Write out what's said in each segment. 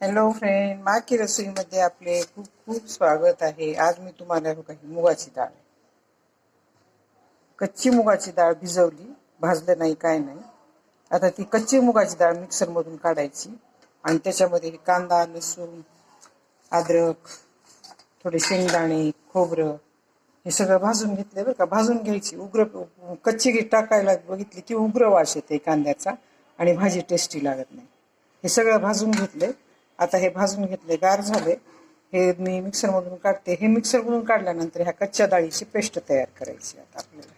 Hello friend माकी रसोईमध्ये आपले खूप खूप स्वागत आहे. आज मी तुम्हाला काही मुगाची डाळ कच्ची मुगाची डाळ भिजवली भाजलं नाही काय नाही. आता ती कच्ची मुगाची डाळ मिक्सरमधून काढायची आणि त्याच्यामध्ये कांदा लसूण अद्रक थोडे शेंगदाणे खोबरं हे सगळं भाजून घेतलं बरं का. भाजून घ्यायची. उग्र कच्ची टाकायला बघितली की उग्र वास येते कांद्याचा आणि भाजी टेस्टी लागत नाही. हे सगळं भाजून घेतलं. आता हे भाजून घेतले गार झाले. हे मी मिक्सरमधून काढते. हे मिक्सरमधून काढल्यानंतर ह्या कच्च्या डाळीची पेस्ट तयार करायची आता आपल्याला.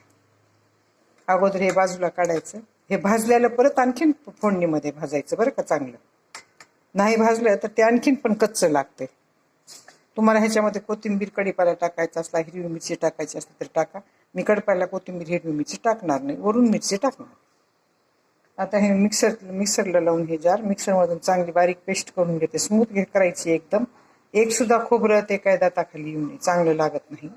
अगोदर हे बाजूला काढायचं. हे भाजल्याला परत आणखीन फोडणीमध्ये भाजायचं बरं का चांगलं. नाही भाजलं तर ते आणखीन पण कच्चं लागते तुम्हाला ह्याच्यामध्ये कोथिंबीर कढीपाला टाकायचा असला हिरवी मिरची टाकायची असली तर टाका. मी कढीपाला कोथिंबीर हिरवी मिरची टाकणार नाही. वरून मिरची टाकणार. आता हे मिक्सर मिक्सरला लावून हे जार मिक्सरमधून चांगली बारीक पेस्ट करून घेते. स्मूथ घे करायची एकदम. एक सुद्धा खोबरं ते काय दाताखाली येऊ नये. चांगलं लागत नाही.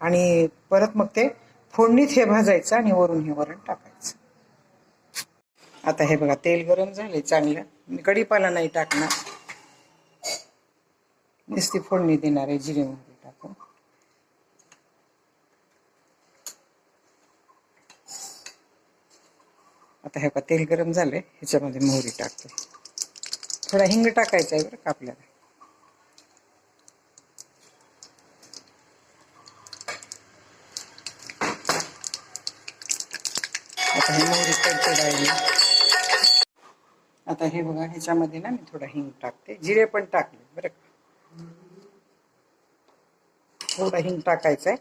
आणि परत मग ते फोडणीत हे भाजायचं आणि वरून हे वरण टाकायचं. आता हे बघा तेल गरम झाले चांगलं. मी कढीपाला नाही टाकणार. नुसती फोडणी देणार आहे जिरे मोहरी टाकून. आता हे का तेल गरम झालंय ह्याच्यामध्ये मोहरी टाकते. थोडा हिंग टाकायचा आहे बरं का आपल्याला. आता हे मोहरी आता हे बघा ह्याच्यामध्ये ना मी थोडा हिंग टाकते. जिरे पण टाकले बरं का? थोडा हिंग टाकायचा आहे.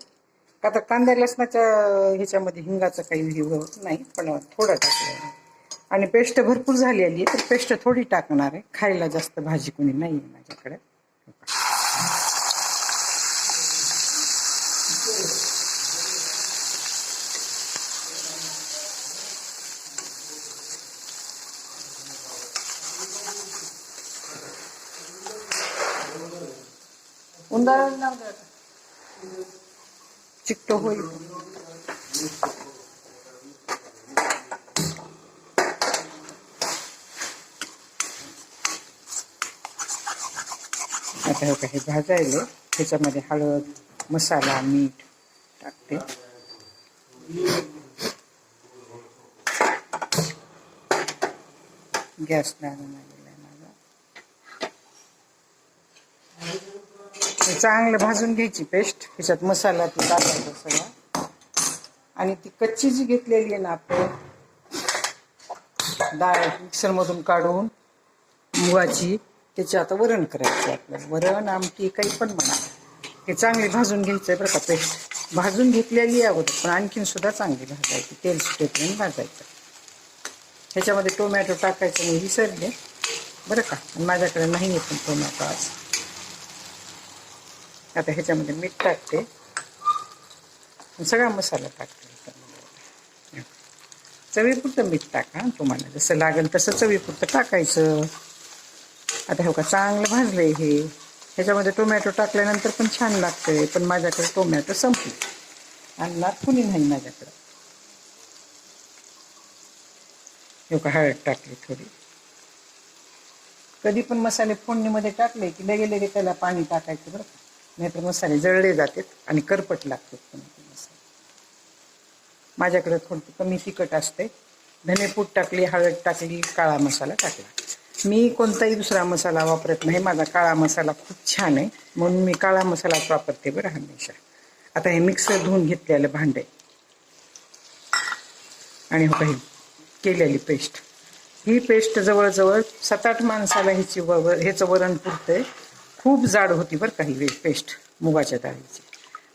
का तर कांद्या लसणाच्या ह्याच्यामध्ये हिंगाचं काही हे होत नाही पण थोडं टाकलं. आणि पेस्ट भरपूर झाली आली तर पेस्ट थोडी टाकणार आहे. खायला जास्त भाजी कोणी नाही आहे माझ्याकडे उंदराला चिकटो होईल. आता हे काही भाजायले. त्याच्यामध्ये हळद मसाला मीठ टाकते. गॅस लागून आहे माझा हे चांगलं भाजून घ्यायची पेस्ट त्याच्यात मसाला ती टाकायचा सगळा. आणि ती कच्ची जी घेतलेली आहे ना आपण डाळ मिक्सरमधून काढून मुगाची त्याची आता वरण करायचं आपलं वरण आमटी काही पण म्हणा. ते चांगली भाजून घ्यायचं बरं का पेस्ट भाजून घेतलेली आहे अगोदर पण आणखीन सुद्धा चांगली भाजायची. तेल सुटेपर्यंत भाजायचं. ह्याच्यामध्ये टोमॅटो टाकायचं मी विसरले. बरं का? आणि माझ्याकडे नाही आहे पण टोमॅटो आज. आता ह्याच्यामध्ये मीठ टाकते. सगळा मसाला टाकते चवीपुरतं मीठ टाका तुम्हाला जसं लागेल तसं चवीपुरतं टाकायचं. आता हो का चांगलं भाजलंय हे. ह्याच्यामध्ये टोमॅटो टाकल्यानंतर पण छान लागतंय पण माझ्याकडे टोमॅटो संपले. आणणार कुणी नाही माझ्याकडं. हो का हळद टाकली थोडी. कधी पण मसाले फोडणीमध्ये टाकले की लगे लगे त्याला पाणी टाकायचं बरं का. नाहीतर मसाले जळले जातात आणि करपट लागतात मसाले माझ्याकडे थोडं कमी तिखट असते धनेपूट टाकली हळद टाकली काळा मसाला टाकला. मी कोणताही दुसरा मसाला वापरत नाही. माझा काळा मसाला खूप छान आहे. म्हणून मी काळा मसालाच वापरते बरं हमेशा. आता हे मिक्सर धुवून घेतलेलं भांडे आणि हो काही केलेली पेस्ट. ही पेस्ट जवळजवळ सात आठ माणसाला ह्याची व व- ह्याचं वरण पुरतंय. खूप जाड होती बरं का ही पेस्ट मुगाच्या डाळीची.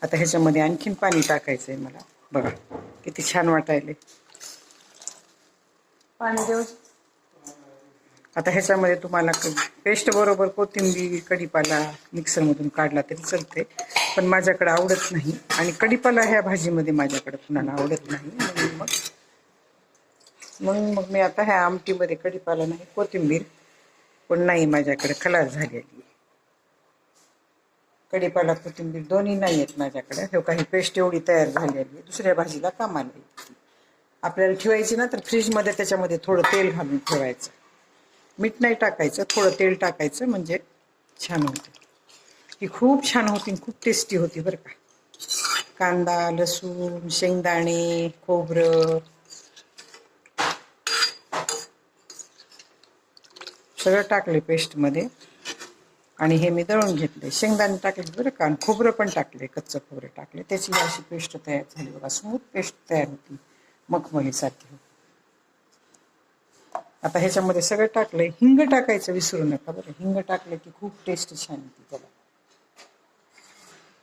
आता ह्याच्यामध्ये आणखीन पाणी टाकायचं आहे मला. बघा किती छान वाटायले. पाणी देऊ? आता ह्याच्यामध्ये तुम्हाला पेस्ट बरोबर कोथिंबीर कढीपाला मिक्सरमधून काढला तरी चालते पण माझ्याकडे आवडत नाही. आणि कढीपाला ह्या भाजीमध्ये माझ्याकडे कुणाला आवडत नाही. म्हणून मग म्हणून मग मी आता ह्या आमटीमध्ये कढीपाला नाही कोथिंबीर पण नाही माझ्याकडे. खलास झालेली. कढीपाला कोथिंबीर दोन्ही नाही आहेत माझ्याकडे. हे काही पेस्ट एवढी तयार झालेली आहे. दुसऱ्या भाजीला कामाला येईल. आपल्याला ठेवायची ना तर फ्रीजमध्ये त्याच्यामध्ये थोडं तेल घालून ठेवायचं. मीठ नाही टाकायचं थोडं तेल टाकायचं म्हणजे छान होते. ही खूप छान होती खूप टेस्टी होती बरं का. कांदा लसूण शेंगदाणे खोबरं. सगळं टाकले पेस्टमध्ये आणि हे मी दळून घेतले. शेंगदाणे टाकले बरं का आणि खोबरं पण टाकले कच्चं खोबरं टाकले. त्याची अशी पेस्ट तयार झाली बघा स्मूथ पेस्ट तयार होती मखमलीसाठी आता ह्याच्यामध्ये सगळं टाकलंय हिंग टाकायचं विसरू नका बरं. हिंग टाकलं की खूप टेस्ट छान येते त्याला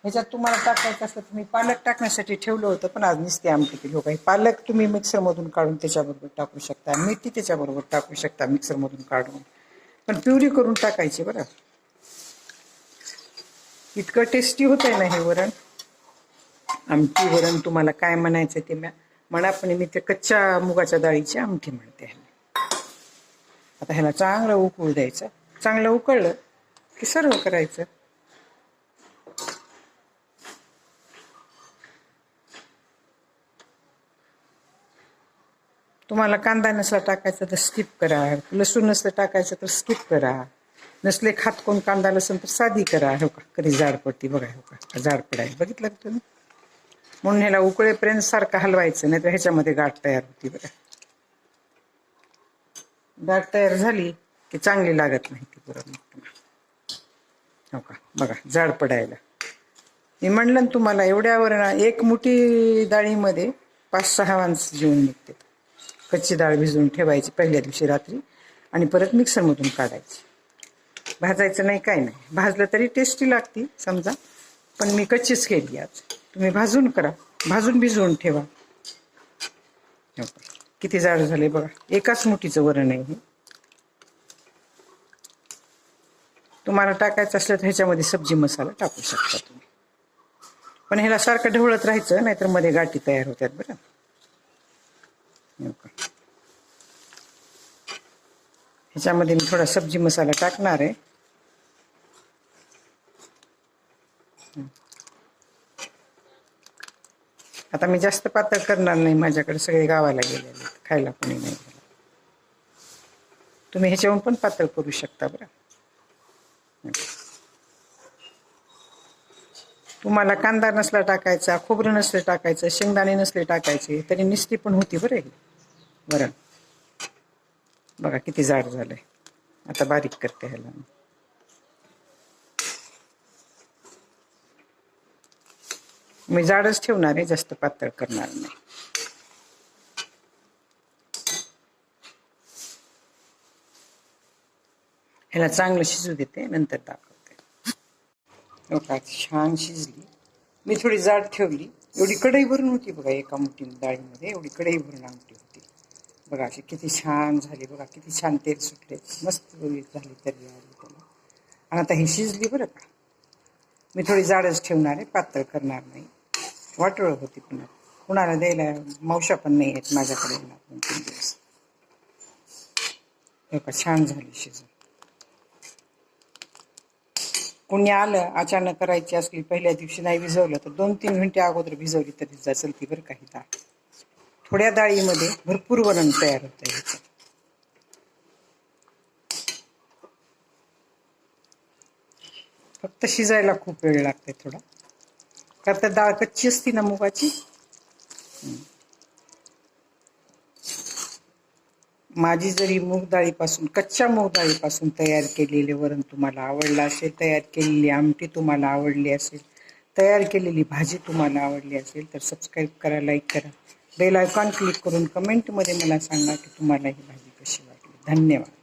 ह्याच्यात तुम्हाला टाकायचं असलं तुम्ही पालक टाकण्यासाठी ठेवलं होतं पण आज नुसते आमटी केली. हो काही पालक तुम्ही मिक्सरमधून काढून त्याच्याबरोबर टाकू शकता. मेथी त्याच्याबरोबर टाकू शकता मिक्सरमधून काढून. पण प्युरी करून टाकायची बरं. इतकं टेस्टी होत आहे ना हे वरण? आमटी वरण तुम्हाला काय म्हणायचं ते म्या म्हणा पण मी ते कच्च्या मुगाच्या डाळीची आमटी म्हणते. ह्याला. आता ह्याला चांगलं उकळू द्यायचं. चांगलं उकळलं की सर्व करायचं. तुम्हाला कांदा नसला टाकायचा तर स्किप करा. लसूण नसलं टाकायचं तर स्किप करा. नसले खात कोण कांदा लसूण तर साधी करा हो का? कधी जाड पडती बघा हो का? जाड पडायला बघितलं का तुम्ही? म्हणून ह्याला उकळेपर्यंत सारखं हलवायचं नाही तर ह्याच्यामध्ये गाठ तयार होती बघा. गाठ तयार झाली की चांगली लागत नाही ती बरोबर. हो का? बघा जाड पडायला मी म्हणलं ना तुम्हाला एवढ्यावर ना एक मुठी डाळीमध्ये पाच सहा माणसं जेवून निघते कच्ची डाळ भिजवून ठेवायची पहिल्या दिवशी रात्री आणि परत मिक्सरमधून काढायची. भाजायचं नाही काय नाही. भाजलं तरी टेस्टी लागते समजा. पण मी कच्चीच केली आज. तुम्ही भाजून करा. भाजून भिजवून ठेवा. किती जाड झाले बघा. एकाच मुठीचं वरण आहे हे. तुम्हाला टाकायचं असलं तर ह्याच्यामध्ये सब्जी मसाला टाकू शकता तुम्ही. पण ह्याला सारखं ढवळत राहायचं नाहीतरमध्ये गाठी तयार होतात बरं. हो का. ह्याच्यामध्ये मी थोडा सब्जी मसाला टाकणार आहे. आता मी जास्त पातळ करणार नाही माझ्याकडे सगळे गावाला गेलेले खायला कोणी नाही तुम्ही ह्याच्यावरून पण पातळ करू शकता बरं. तुम्हाला कांदा नसला टाकायचा खोबरं नसले टाकायचं शेंगदाणे नसले टाकायचे तरी निस्ती पण होती बरं बरं. बघा किती जाड झालंय. आता बारीक करते ह्याला मी. जाडच ठेवणार आहे जास्त पातळ करणार नाही. ह्याला चांगलं शिजू देते नंतर दाखवते. हो छान शिजली. मी थोडी जाड ठेवली. एवढी कढई भरून होती बघा एका मुठी डाळीमध्ये. एवढी कढई भरून आमटी होती बघा की किती छान झाली बघा किती छान तेल सुटले. मस्त झाली तरी आली त्याला. आणि आता ही शिजली बरं का. मी थोडी जाडच ठेवणार आहे पातळ करणार नाही. वाटोळ होती पुन्हा कुणाला द्यायला मावशा पण नाही आहेत माझ्याकडे येणार दोन तीन दिवस. हो का छान झाली शिजून. कोणी आलं अचानक करायची असली पहिल्या दिवशी नाही भिजवलं तर दोन तीन घंटे अगोदर भिजवली तरी जा चलती बरं काही डाळ थोड्या डाळीमध्ये भरपूर वरण तयार होतं याचं फक्त शिजायला खूप वेळ लागते थोडा. कारण तर डाळ कच्ची असती ना मुगाची? माझी जरी मूग डाळीपासून कच्च्या मूग डाळीपासून तयार केलेले वरण तुम्हाला आवडलं असेल तयार केलेली आमटी तुम्हाला आवडली असेल तयार केलेली भाजी तुम्हाला आवडली असेल तर सबस्क्राईब करा लाईक करा. बेल आयकॉन क्लिक करून कमेंटमध्ये मला सांगा की तुम्हाला ही भाजी कशी वाटली. धन्यवाद.